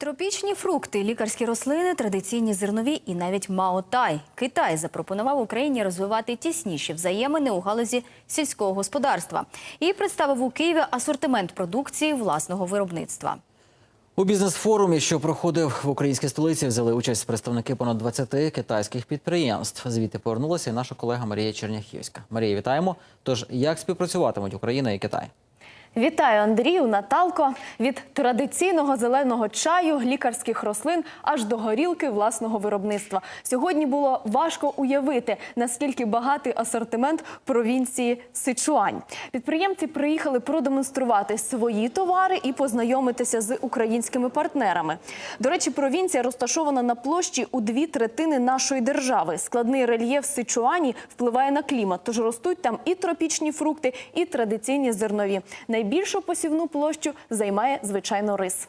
Тропічні фрукти, лікарські рослини, традиційні зернові і навіть маотай. Китай запропонував Україні розвивати тісніші взаємини у галузі сільського господарства і представив у Києві асортимент продукції власного виробництва. У бізнес-форумі, що проходив в українській столиці, взяли участь представники понад 20 китайських підприємств. Звідти повернулася і наша колега Марія Черняхівська. Марія, вітаємо. Тож як співпрацюватимуть Україна і Китай? Вітаю Андрію, Наталко. Від традиційного зеленого чаю, лікарських рослин аж до горілки власного виробництва. Сьогодні було важко уявити, наскільки багатий асортимент провінції Сичуань. Підприємці приїхали продемонструвати свої товари і познайомитися з українськими партнерами. До речі, провінція розташована на площі у дві третини нашої держави. Складний рельєф Сичуані впливає на клімат, тож ростуть там і тропічні фрукти, і традиційні зернові. Найбільшу посівну площу займає звичайно рис.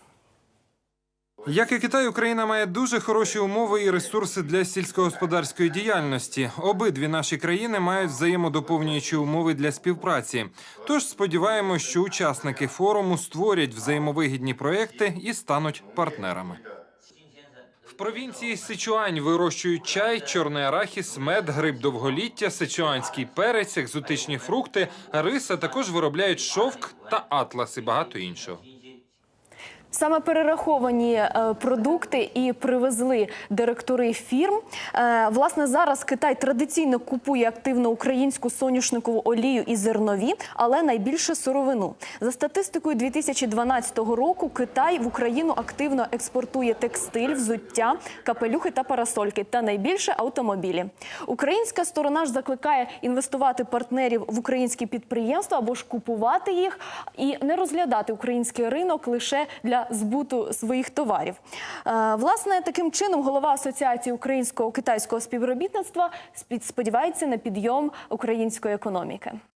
Як і Китай, Україна має дуже хороші умови і ресурси для сільськогосподарської діяльності. Обидві наші країни мають взаємодоповнюючі умови для співпраці. Тож сподіваємось, що учасники форуму створять взаємовигідні проекти і стануть партнерами. Провінції Сичуань вирощують чай, чорний арахіс, мед, гриб довголіття, сичуанський перець, екзотичні фрукти, рис, а також виробляють шовк та атлас і багато іншого. Саме перераховані е, продукти і привезли директори фірм. Е, власне, зараз Китай традиційно купує активно українську соняшникову олію і зернові, але найбільше сировину. За статистикою 2012 року Китай в Україну активно експортує текстиль, взуття, капелюхи та парасольки, та найбільше автомобілі. Українська сторона ж закликає інвестувати партнерів в українські підприємства або ж купувати їх і не розглядати український ринок лише для збуту своїх товарів. Е, Власне, таким чином голова асоціації українського китайського співробітництва сподівається на підйом української економіки.